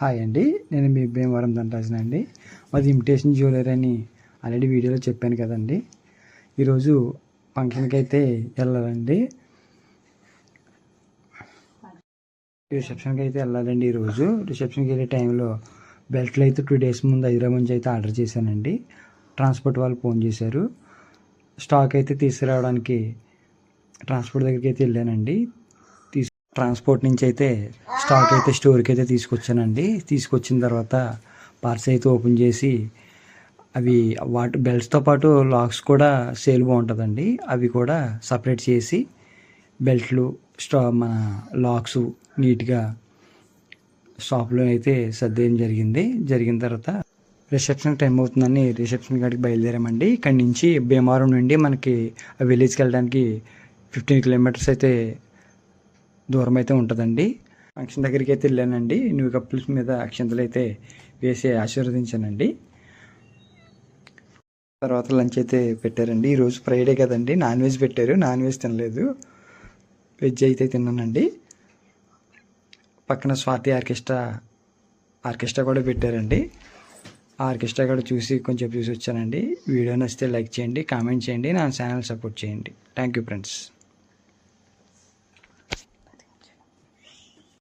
Hi అండి. నేను మీ భీమవరం దండరాజన అండి. మాది ఇమిటేషన్ జ్యువెలరీ అని ఆల్రెడీ వీడియోలో చెప్పాను కదండి. ఈరోజు ఫంక్షన్కి అయితే వెళ్ళాలండి. రిసెప్షన్కి అయితే వెళ్ళాలండి ఈరోజు. రిసెప్షన్కి వెళ్ళే టైంలో బెల్ట్లు అయితే టూ డేస్ ముందు హైదరాబాద్ నుంచి అయితే ఆర్డర్ చేశానండి. ట్రాన్స్పోర్ట్ వాళ్ళు ఫోన్ చేశారు. స్టాక్ అయితే తీసుకురావడానికి ట్రాన్స్పోర్ట్ దగ్గరికి అయితే వెళ్ళానండి. ట్రాన్స్పోర్ట్ నుంచి అయితే స్టాక్ అయితే స్టోర్కి అయితే తీసుకొచ్చానండి. తీసుకొచ్చిన తర్వాత పార్సల్ అయితే ఓపెన్ చేసి అవి వాటి బెల్ట్స్తో పాటు లాక్స్ కూడా సేల్ బాగుంటుందండి. అవి కూడా సపరేట్ చేసి బెల్ట్లు స్టా మన లాక్స్ నీట్గా షాప్లో అయితే సర్దేయడం జరిగింది. జరిగిన తర్వాత రిసెప్షన్ టైం అవుతుందని రిసెప్షన్ కాడికి బయలుదేరామండి. ఇక్కడి నుంచి భీమవరం నుండి మనకి ఆ విలేజ్కి వెళ్ళడానికి ఫిఫ్టీన్ కిలోమీటర్స్ అయితే దూరం అయితే ఉంటుందండి. ఫంక్షన్ దగ్గరికి అయితే వెళ్ళానండి. న్యూ కపుల్స్ మీద అక్షంతలు అయితే వేసి ఆశీర్వదించానండి. తర్వాత లంచ్ అయితే పెట్టారండి. ఈరోజు ఫ్రైడే కదండి. నాన్ వెజ్ పెట్టారు. నాన్ వెజ్ తినలేదు. వెజ్ అయితే తిన్నానండి. పక్కన స్వాతి ఆర్కెస్ట్రా ఆర్కెస్ట్రా కూడా పెట్టారండి. ఆ ఆర్కెస్ట్రా కూడా చూసి కొంచెం చూసి వచ్చానండి. వీడియో నచ్చితే లైక్ చేయండి కామెంట్ చేయండి నా ఛానల్ సపోర్ట్ చేయండి. Thank you friends.